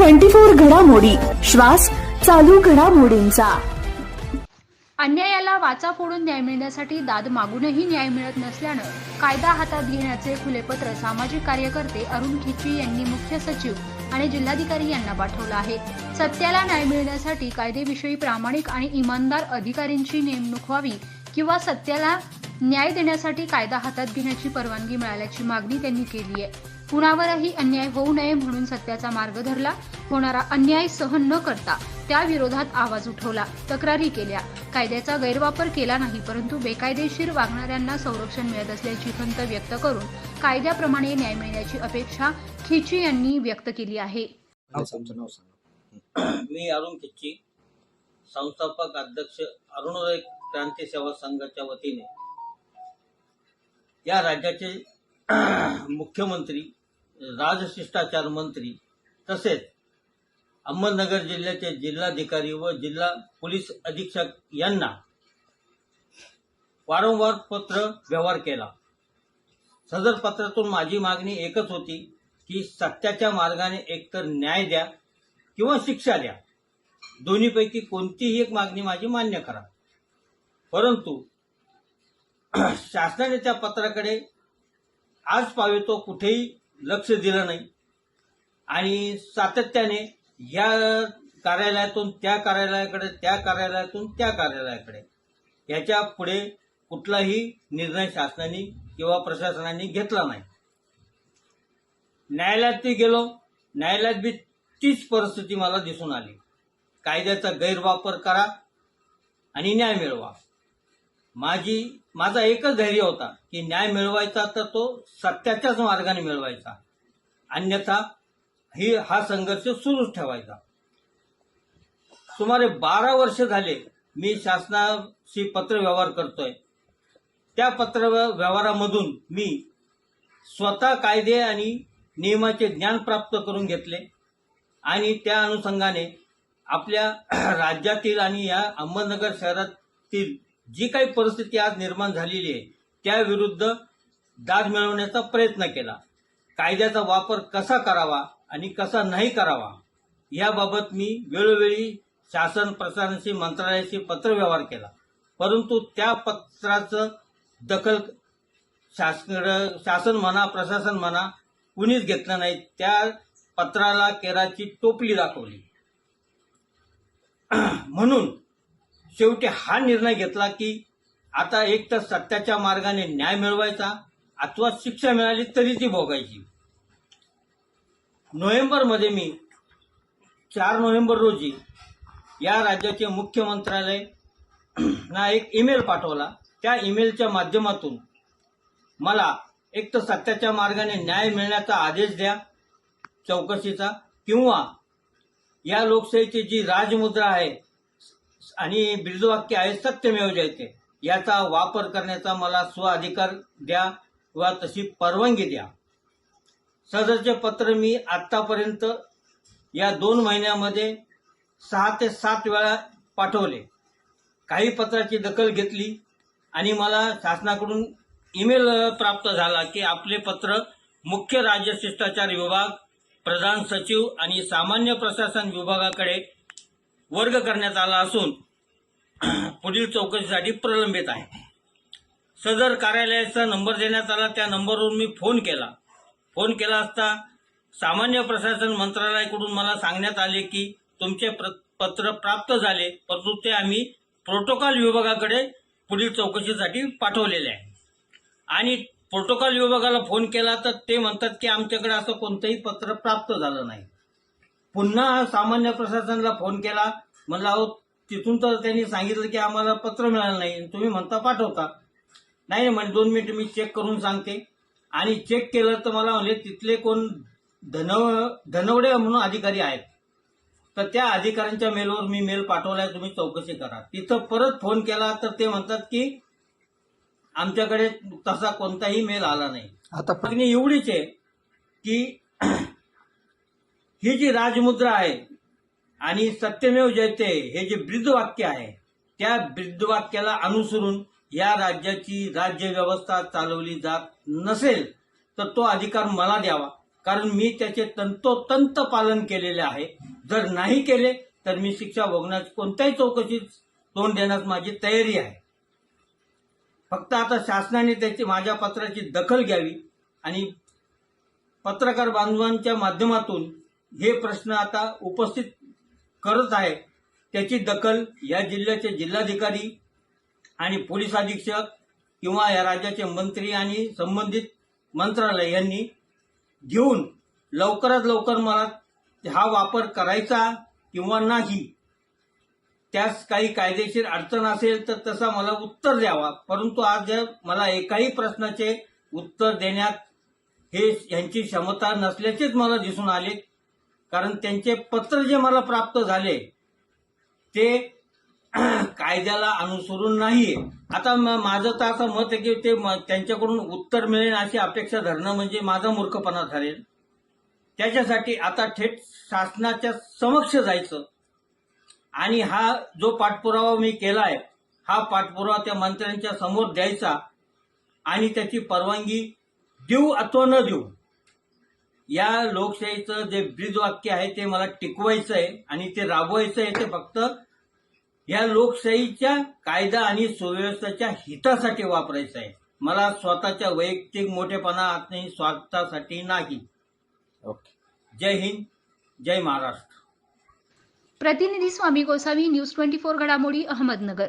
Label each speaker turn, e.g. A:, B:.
A: Twenty four घडामोडी. श्वास चालू घडामोडींचा.
B: अन्यायाला वाचा फोडून न्याय मिळण्यासाठी दाद मागूनही न्याय मिळत नसल्यानं कायदा हातात घेण्याचे खुले पत्र सामाजिक कार्यकर्ते अरुण खिची यांनी मुख्य सचिव आणि जिल्हाधिकारी यांना पाठवलं आहे. सत्याला न्याय मिळण्यासाठी कायदेविषयी प्रामाणिक आणि इमानदार अधिकाऱ्यांची नेमणूक व्हावी किंवा सत्याला न्याय देण्यासाठी कायदा हातात घेण्याची परवानगी मिळाल्याची मागणी त्यांनी केली आहे. कुणावरही अन्याय होऊ नये म्हणून सत्याचा मार्ग धरला. होणारा अन्याय सहन न करता त्या विरोधात आवाज उठवला. तक्रारी केल्या. कायद्याचा गैरवापर केला नाही परंतु बेकायदेशीर वागणाऱ्यांना संरक्षण मिळत असल्याची खंत व्यक्त करून कायद्याप्रमाणे न्याय मिळण्याची अपेक्षा खिची यांनी व्यक्त केली आहे.
C: मी अरुण किच्ची संस्थापक अध्यक्ष अरुणोदय क्रांती सेवा संघाच्या वतीने. या राज्याचे मुख्यमंत्री राजशिष्टाचार मंत्री तसेच अहमदनगर जिल्ह्याचे जिल्हाधिकारी व जिल्हा पोलीस अधीक्षक यांना वारंवार पत्र व्यवहार केला. सदर पत्रातून माझी मागणी एकच होती की सत्याच्या मार्गाने एकतर न्याय द्या किंवा शिक्षा द्या. दोन्हीपैकी कोणतीही एक मागणी माझी मान्य करा. परंतु शासनाने त्या पत्राकडे आज पावे तो कुठेही लक्ष दिलं नाही. आणि सातत्याने या कार्यालयातून त्या कार्यालयाकडे त्या कार्यालयातून त्या कार्यालयाकडे. याच्यापुढे कुठलाही निर्णय शासनाने किंवा प्रशासनाने घेतला नाही. न्यायालयात ती गेलो. न्यायालयात बी तीच परिस्थिती मला दिसून आली. कायद्याचा गैरवापर करा आणि न्याय मिळवा. माझी माझा एकच धैर्य होता की न्याय मिळवायचा तर तो सत्याच्याच मार्गाने मिळवायचा. अन्यथा ही हा संघर्ष सुरूच ठेवायचा. सुमारे बारा वर्ष झाले मी शासनाशी पत्र व्यवहार करतोय. त्या पत्र व्यवहारामधून मी स्वतः कायदे आणि नियमाचे ज्ञान प्राप्त करून घेतले आणि त्या अनुषंगाने आपल्या राज्यातील आणि या अहमदनगर शहरातील जी काही परिस्थिती आज निर्माण झालेली आहे त्याविरुद्ध दाद मिळवण्याचा प्रयत्न केला. कायद्याचा वापर कसा करावा आणि कसा नाही करावा याबाबत मी वेळोवेळी शासन प्रशासनाशी मंत्रालयाशी पत्रव्यवहार केला. परंतु त्या पत्राचं दखल शासन शासन म्हणा प्रशासन म्हणा कुणीच घेतलं नाही. त्या पत्राला केराची टोपली दाखवली. म्हणून शेवटी हा निर्णय घेतला की आता एक तर सत्याच्या मार्गाने न्याय मिळवायचा अथवा शिक्षा मिळाली तरी ती भोगायची. नोव्हेंबरमध्ये मी चार नोव्हेंबर रोजी या राज्याचे मुख्यमंत्रालय ना एक ईमेल पाठवला. त्या ईमेलच्या माध्यमातून मला एक तर सत्याच्या मार्गाने न्याय मिळण्याचा आदेश द्या चौकशीचा किंवा या लोकशाहीची जी राजमुद्रा आहे आणि ब्रिजवाक्य आहे सत्यमेव जयते. याचा वापर करण्याचा मला स्व अधिकार द्या वा तशी परवानगी द्या. सदरचे पत्र मी आतापर्यंत या दोन महिन्यामध्ये सहा ते सात वेळा पाठवले. काही पत्राची दखल घेतली आणि मला शासनाकडून ईमेल प्राप्त झाला की आपले पत्र मुख्य राज्य शिष्टाचार विभाग प्रधान सचिव आणि सामान्य प्रशासन विभागाकडे वर्ग करण्यात आला असून पुढील चौकशीसाठी प्रलंबित आहे. सदर कार्यालयाचा नंबर देण्यात आला. त्या नंबरवरून मी फोन केला. फोन केला असता सामान्य प्रशासन मंत्रालयाकडून मला सांगण्यात आले की तुमचे प्र- पत्र प्राप्त झाले परंतु ते आम्ही प्रोटोकॉल विभागाकडे पुढील चौकशीसाठी पाठवलेले आहे. आणि प्रोटोकॉल विभागाला फोन केला तर ते म्हणतात की आमच्याकडे असं कोणतंही पत्र प्राप्त झालं नाही. पुन्हा सामान्य प्रशासनाला फोन केला. म्हणलं अहो तिथून तर त्यांनी सांगितलं की आम्हाला पत्र मिळालं नाही. तुम्ही म्हणता पाठवता. नाही म्हणजे दोन मिनिट मी चेक करून सांगते. आणि चेक केलं तर मला म्हणले तिथले कोण धनव धनवडे म्हणून अधिकारी आहेत. तर त्या अधिकाऱ्यांच्या मेलवर मी मेल पाठवलाय तुम्ही चौकशी करा. तिथं परत फोन केला तर ते म्हणतात की आमच्याकडे तसा कोणताही मेल आला नाही.
D: आता
C: एवढीच आहे की ही जी राजमुद्रा आहे आणि सत्यमेव जयते हे जे ब्रिद्धवाक्य आहे त्या ब्रिद्धवाक्याला अनुसरून या राज्याची राज्य व्यवस्था चालवली जात नसेल तर तो अधिकार मला द्यावा. कारण मी त्याचे तंतोतंत पालन केलेले आहे. जर नाही केले तर मी शिक्षा भोगण्यास कोणत्याही चौकशीत तोंड देण्यास माझी तयारी आहे. फक्त आता शासनाने त्याची माझ्या पत्राची दखल घ्यावी आणि पत्रकार बांधवांच्या माध्यमातून हे प्रश्न आता उपस्थित करत आहे. त्याची दखल या जिल्ह्याचे जिल्हाधिकारी आणि पोलीस अधीक्षक किंवा या राज्याचे मंत्री आणि संबंधित मंत्रालय यांनी घेऊन लवकरात लवकर मला हा वापर करायचा किंवा नाही त्यास काही कायदेशीर अडचण असेल तर तसा मला उत्तर द्यावा. परंतु आज मला एकाही प्रश्नाचे उत्तर देण्यात हे यांची क्षमता नसल्याचेच मला दिसून आले कारण त्यांचे पत्र जे मला प्राप्त झाले ते कायद्याला अनुसरून नाहीये. आता माझं तर असं मत आहे की ते म- त्यांच्याकडून उत्तर मिळेल अशी अपेक्षा धरणं म्हणजे माझा मूर्खपणा ठरेल. त्याच्यासाठी आता थेट शासनाच्या समक्ष जायचं. आणि हा जो पाठपुरावा मी केलाय हा पाठपुरावा त्या मंत्र्यांच्या समोर द्यायचा आणि त्याची परवानगी देऊ अथवा न देऊ या लोकशाहीचं जे ब्रीदवाक्य आहे ते मला टिकवायचं आहे आणि ते राबवायचं आहे ते फक्त या लोकशाहीच्या कायदा आणि सुव्यवस्थेच्या हितासाठी वापरायचं आहे मला स्वतःच्या वैयक्तिक मोठेपणा आणि स्वार्थासाठी नाही.
D: ओके.
C: जय हिंद जय महाराष्ट्र.
B: प्रतिनिधी Swami Gosavi news twenty four घडामोडी अहमदनगर.